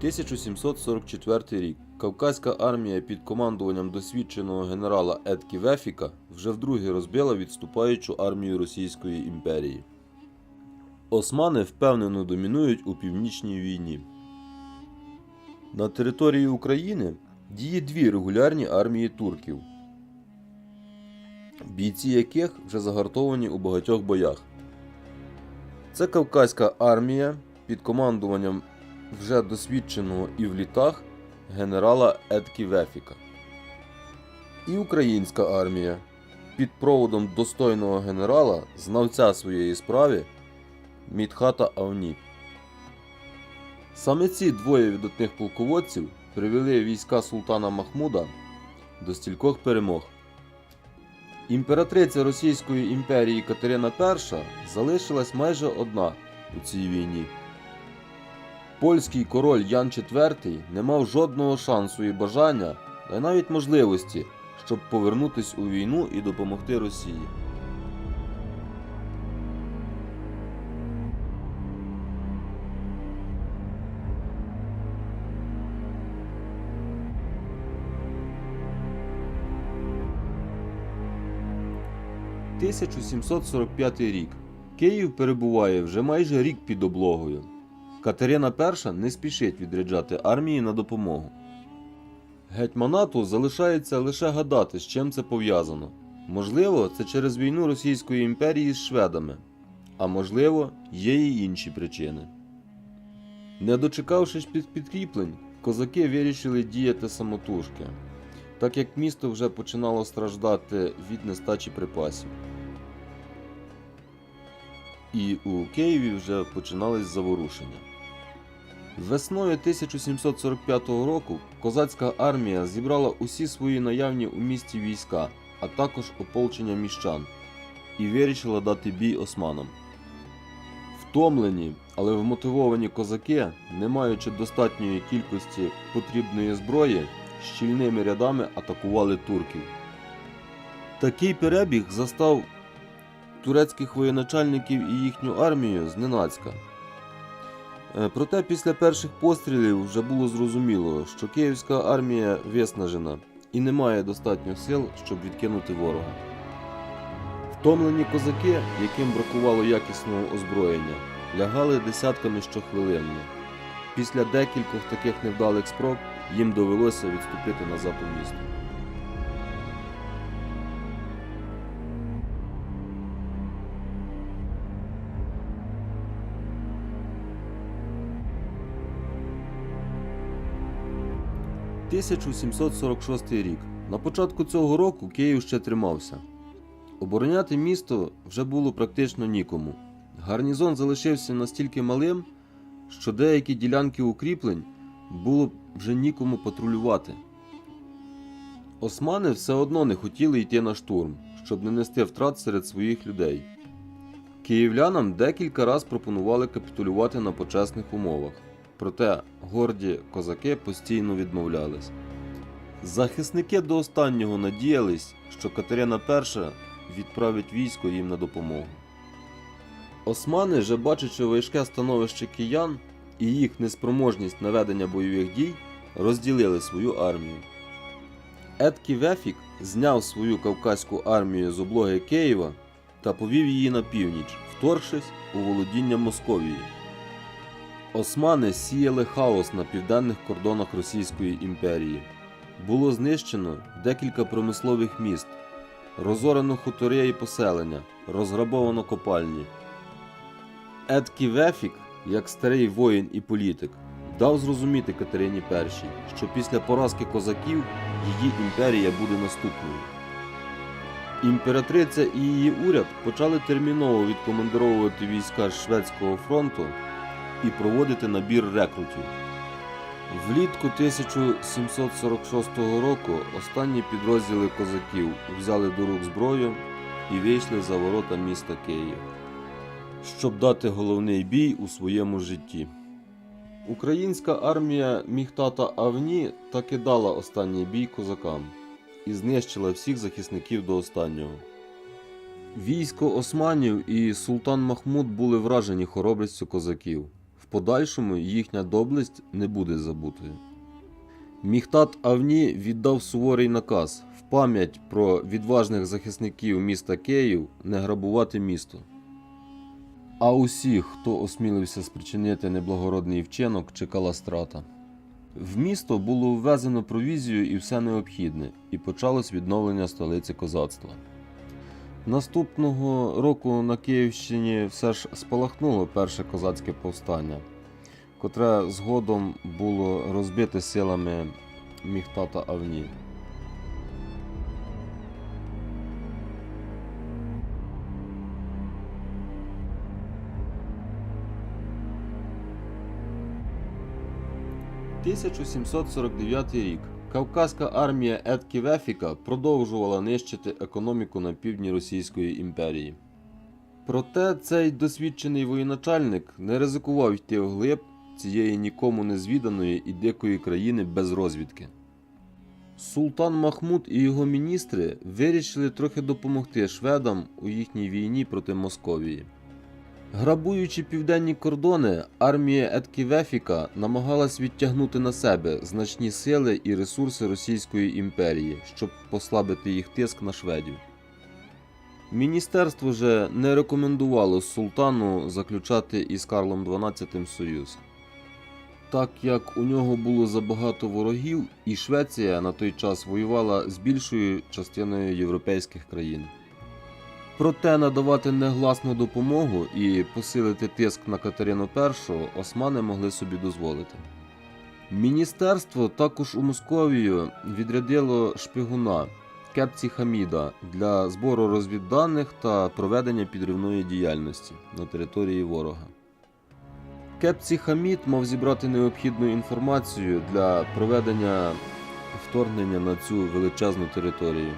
1744 рік. Кавказька армія під командуванням досвідченого генерала Едкі Вефіка вже вдруге розбила відступаючу армію Російської імперії. Османи впевнено домінують у північній війні. На території України діє дві регулярні армії турків, бійці яких вже загартовані у багатьох боях. Це Кавказька армія під командуванням вже досвідченого і в літах генерала Едкі Вефіка. І українська армія під проводом достойного генерала, знавця своєї справи Мідхата Авні. Саме ці двоє видатних полководців привели війська султана Махмуда до стількох перемог. Імператриця Російської імперії Катерина І залишилась майже одна у цій війні. Польський король Ян IV не мав жодного шансу і бажання, а й навіть можливості, щоб повернутися у війну і допомогти Росії. – 1745 рік. Київ перебуває вже майже рік під облогою. Катерина І не спішить відряджати армії на допомогу. Гетьманату залишається лише гадати, з чим це пов'язано. Можливо, це через війну Російської імперії з шведами, а можливо, є й інші причини. Не дочекавшись під підкріплень, козаки вирішили діяти самотужки, так як місто вже починало страждати від нестачі припасів. І у Києві вже починались заворушення. Весною 1745 року козацька армія зібрала усі свої наявні у місті війська, а також ополчення міщан, і вирішила дати бій османам. Втомлені, але вмотивовані козаки, не маючи достатньої кількості потрібної зброї, щільними рядами атакували турків. Такий перебіг застав турецьких воєначальників і їхню армію зненацька. Е, Проте після перших пострілів вже було зрозуміло, що київська армія виснажена і не має достатньо сил, щоб відкинути ворога. Втомлені козаки, яким бракувало якісного озброєння, лягали десятками щохвилинно. Після декількох таких невдалих спроб їм довелося відступити назад у місто. – 1746 рік. На початку цього року Київ ще тримався. Обороняти місто вже було практично нікому. Гарнізон залишився настільки малим, що деякі ділянки укріплень було вже нікому патрулювати. Османи все одно не хотіли йти на штурм, щоб не нести втрат серед своїх людей. Київлянам декілька раз пропонували капітулювати на почесних умовах, проте горді козаки постійно відмовлялись. Захисники до останнього надіялись, що Катерина І відправить військо їм на допомогу. Османи, вже бачачи важке становище киян і їх неспроможність на ведення бойових дій, розділили свою армію. Едкі Вефік зняв свою кавказьку армію з облоги Києва та повів її на північ, вторгшись у володіння Московії. Османи сіяли хаос на південних кордонах Російської імперії. Було знищено декілька промислових міст, розорено хутори і поселення, розграбовано копальні. Едкі Вефік, як старий воїн і політик, дав зрозуміти Катерині І, що після поразки козаків її імперія буде наступною. Імператриця і її уряд почали терміново відкомандировувати війська Шведського фронту і проводити набір рекрутів. Влітку 1746 року останні підрозділи козаків взяли до рук зброю і вийшли за ворота міста Київ, щоб дати головний бій у своєму житті. Українська армія Міхтата Авні таки дала останній бій козакам і знищила всіх захисників до останнього. Військо османів і султан Махмуд були вражені хоробрістю козаків. Подальшому їхня доблесть не буде забутою. Міхтат Авні віддав суворий наказ в пам'ять про відважних захисників міста Київ не грабувати місто. А усіх, хто осмілився спричинити неблагородний вчинок, чекала страта. В місто було ввезено провізію і все необхідне, і почалось відновлення столиці козацтва. Наступного року на Київщині все ж спалахнуло перше козацьке повстання, котре згодом було розбите силами Міхтата Авні. – 1749 рік. Кавказька армія Едкі Вефіка продовжувала нищити економіку на півдні Російської імперії. Проте цей досвідчений воєначальник не ризикував йти вглиб цієї нікому не звіданої і дикої країни без розвідки. Султан Махмуд і його міністри вирішили трохи допомогти шведам у їхній війні проти Московії. Грабуючи південні кордони, армія Етківефіка намагалась відтягнути на себе значні сили і ресурси Російської імперії, щоб послабити їх тиск на шведів. Міністерство же не рекомендувало султану заключати із Карлом XII союз. Так як у нього було забагато ворогів, і Швеція на той час воювала з більшою частиною європейських країн. Проте надавати негласну допомогу і посилити тиск на Катерину І османи могли собі дозволити. Міністерство також у Московію відрядило шпигуна Кепці Хаміда для збору розвідданих та проведення підривної діяльності на території ворога. Кепці Хамід мав зібрати необхідну інформацію для проведення вторгнення на цю величезну територію.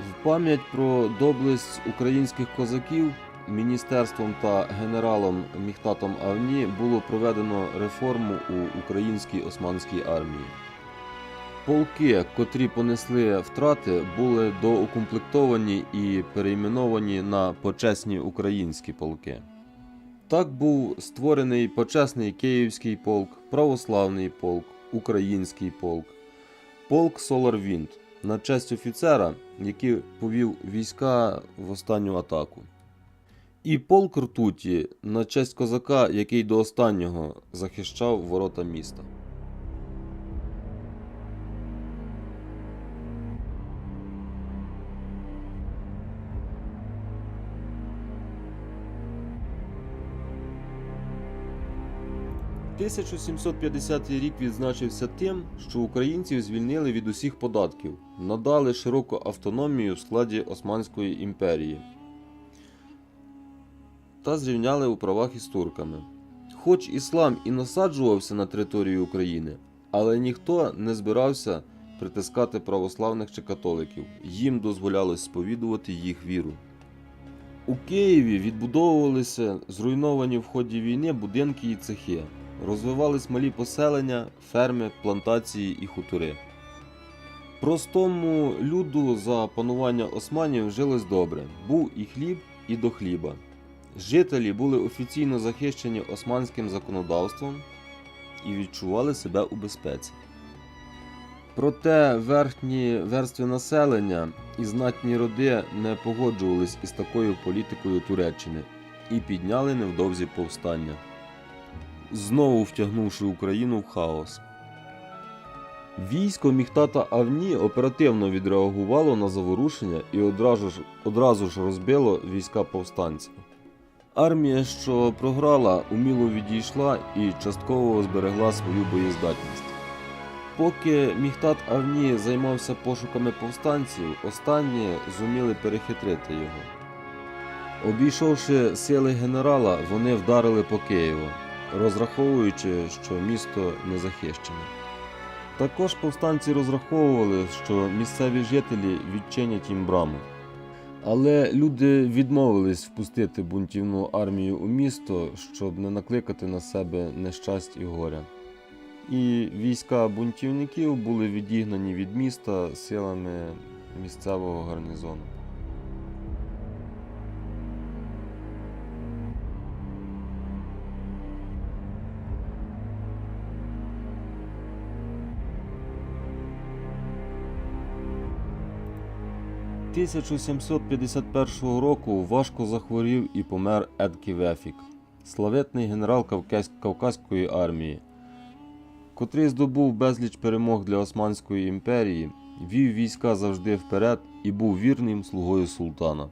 В пам'ять про доблесть українських козаків міністерством та генералом Міхтатом Авні було проведено реформу у українській османській армії. Полки, котрі понесли втрати, були доукомплектовані і перейменовані на почесні українські полки. Так був створений почесний Київський полк, православний полк, український полк, полк Соларвінд на честь офіцера, який повів війська в останню атаку. І полк ртуті на честь козака, який до останнього захищав ворота міста. – 1750 рік відзначився тим, що українців звільнили від усіх податків, надали широку автономію в складі Османської імперії та зрівняли у правах із турками. Хоч іслам і насаджувався на території України, але ніхто не збирався притискати православних чи католиків, їм дозволялось сповідувати їх віру. У Києві відбудовувалися зруйновані в ході війни будинки і цехи, розвивались малі поселення, ферми, плантації і хутори. Простому люду за панування османів жилось добре, був і хліб, і до хліба. Жителі були офіційно захищені османським законодавством і відчували себе у безпеці. Проте верхні верстви населення і знатні роди не погоджувались із такою політикою Туреччини і підняли невдовзі повстання, знову втягнувши Україну в хаос. Військо Міхтата Авні оперативно відреагувало на заворушення і одразу ж, одразу ж розбило війська повстанців. Армія, що програла, уміло відійшла і частково зберегла свою боєздатність. Поки Міхтат Авні займався пошуками повстанців, останні зуміли перехитрити його. Обійшовши сили генерала, вони вдарили по Києву, розраховуючи, що місто не захищене. Також повстанці розраховували, що місцеві жителі відчинять їм браму. Але люди відмовились впустити бунтівну армію у місто, щоб не накликати на себе нещасть і горя. І війська бунтівників були відігнані від міста силами місцевого гарнізону. 1751 року важко захворів і помер Едкі Вефік, славетний генерал Кавказької армії, котрий здобув безліч перемог для Османської імперії, вів війська завжди вперед і був вірним слугою султана.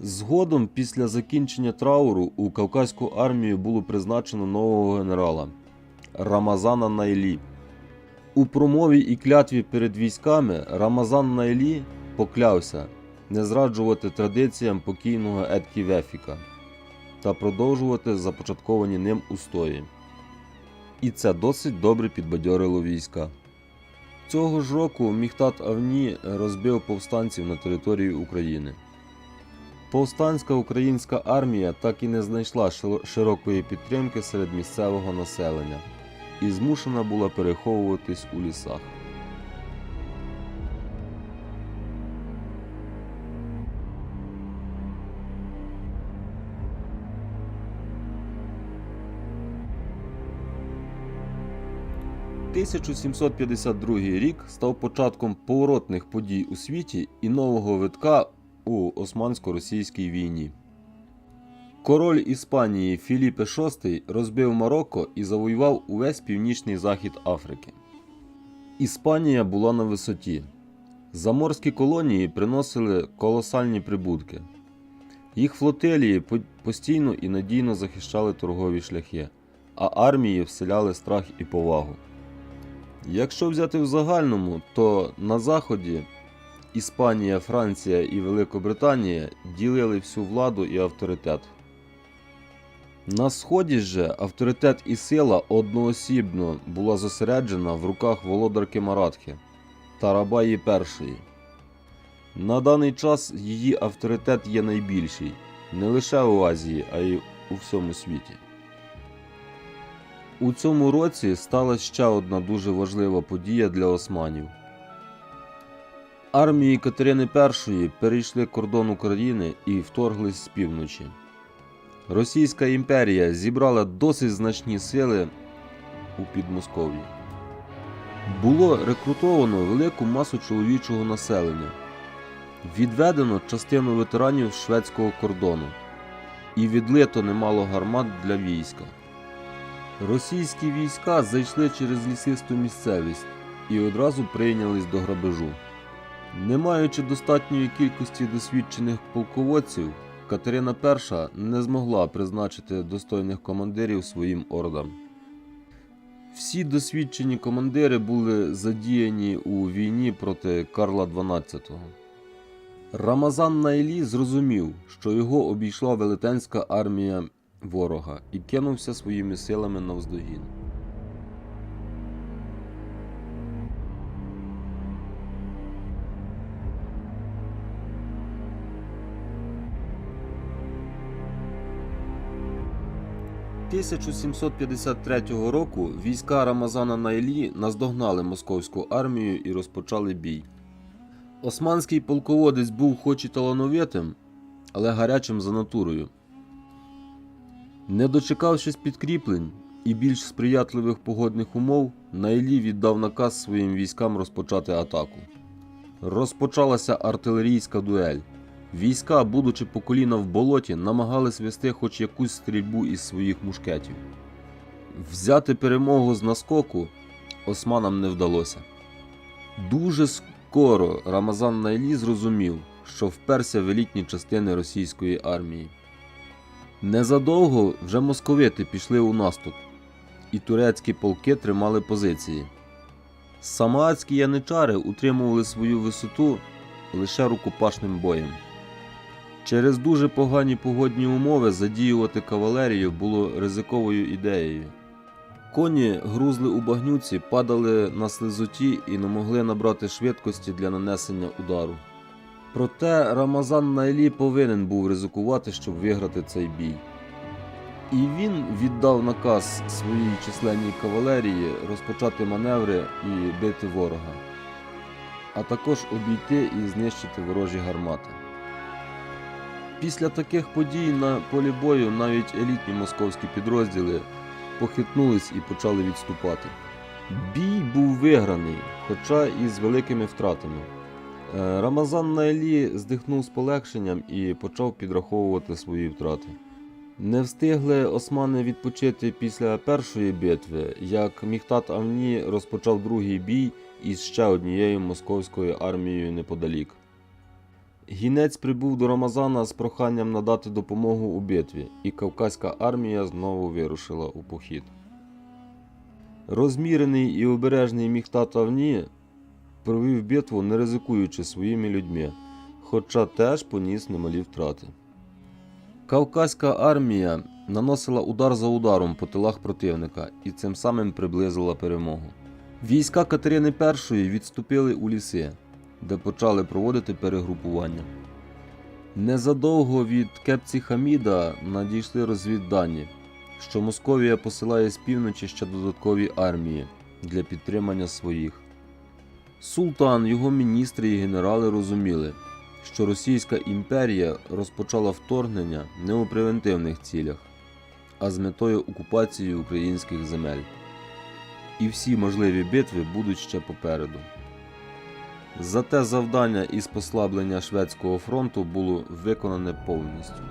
Згодом, після закінчення трауру, у Кавказьку армію було призначено нового генерала Рамазана Найлі. У промові і клятві перед військами Рамазан Найлі поклявся не зраджувати традиціям покійного Едкі Вефіка та продовжувати започатковані ним устої. І це досить добре підбадьорило війська. Цього ж року Міхтат Авні розбив повстанців на території України. Повстанська українська армія так і не знайшла широкої підтримки серед місцевого населення і змушена була переховуватись у лісах. – 1752 рік став початком поворотних подій у світі і нового витка у Османсько-російській війні. Король Іспанії Філіпе VI розбив Марокко і завоював увесь північний захід Африки. Іспанія була на висоті. Заморські колонії приносили колосальні прибутки. Їх флотилії постійно і надійно захищали торгові шляхи, а армії вселяли страх і повагу. Якщо взяти в загальному, то на заході Іспанія, Франція і Великобританія ділили всю владу і авторитет. На сході же авторитет і сила одноосібно була зосереджена в руках володарки Маратхи Тарабаї І. На даний час її авторитет є найбільший не лише у Азії, а й у всьому світі. У цьому році сталася ще одна дуже важлива подія для османів. Армії Катерини І перейшли кордон України і вторглись з півночі. Російська імперія зібрала досить значні сили у Підмосков'ї. Було рекрутовано велику масу чоловічого населення, відведено частину ветеранів шведського кордону і відлито немало гармат для війська. Російські війська зайшли через лісисту місцевість і одразу прийнялись до грабежу. Не маючи достатньої кількості досвідчених полководців, Катерина І не змогла призначити достойних командирів своїм ордам. Всі досвідчені командири були задіяні у війні проти Карла XII. Рамазан Найлі зрозумів, що його обійшла велетенська армія ворога і кинувся своїми силами навздогін. – 1753 року війська Рамазана Найлі наздогнали московську армію і розпочали бій. Османський полководець був хоч і талановитим, але гарячим за натурою. Не дочекавшись підкріплень і більш сприятливих погодних умов, Найлі віддав наказ своїм військам розпочати атаку. Розпочалася артилерійська дуель. Війська, будучи по коліна в болоті, намагались вести хоч якусь стрільбу із своїх мушкетів. Взяти перемогу з наскоку османам не вдалося. Дуже скоро Рамазан Найлі зрозумів, що вперся в елітні частини російської армії. Незадовго вже московити пішли у наступ, і турецькі полки тримали позиції. Самоадські яничари утримували свою висоту лише рукопашним боєм. Через дуже погані погодні умови задіювати кавалерію було ризиковою ідеєю. Коні грузли у багнюці, падали на слизоті і не могли набрати швидкості для нанесення удару. Проте Рамазан Найлі повинен був ризикувати, щоб виграти цей бій. І він віддав наказ своїй численній кавалерії розпочати маневри і бити ворога, а також обійти і знищити ворожі гармати. Після таких подій на полі бою навіть елітні московські підрозділи похитнулись і почали відступати. Бій був виграний, хоча і з великими втратами. Е, Рамазан Найлі здихнув з полегшенням і почав підраховувати свої втрати. Не встигли османи відпочити після першої битви, як Міхтат Авні розпочав другий бій із ще однією московською армією неподалік. Гінець прибув до Рамазана з проханням надати допомогу у битві, і Кавказька армія знову вирушила у похід. Розмірений і обережний Міхтат Авні провів битву, не ризикуючи своїми людьми, хоча теж поніс немалі втрати. Кавказька армія наносила удар за ударом по тилах противника і цим самим приблизила перемогу. Війська Катерини І відступили у ліси, де почали проводити перегрупування. Незадовго від Кепці Хаміда надійшли розвіддані, що Московія посилає з півночі ще додаткові армії для підтримання своїх. Султан, його міністри і генерали розуміли, що Російська імперія розпочала вторгнення не у превентивних цілях, а з метою окупації українських земель. І всі можливі битви будуть ще попереду. Зате завдання із послаблення шведського фронту було виконане повністю.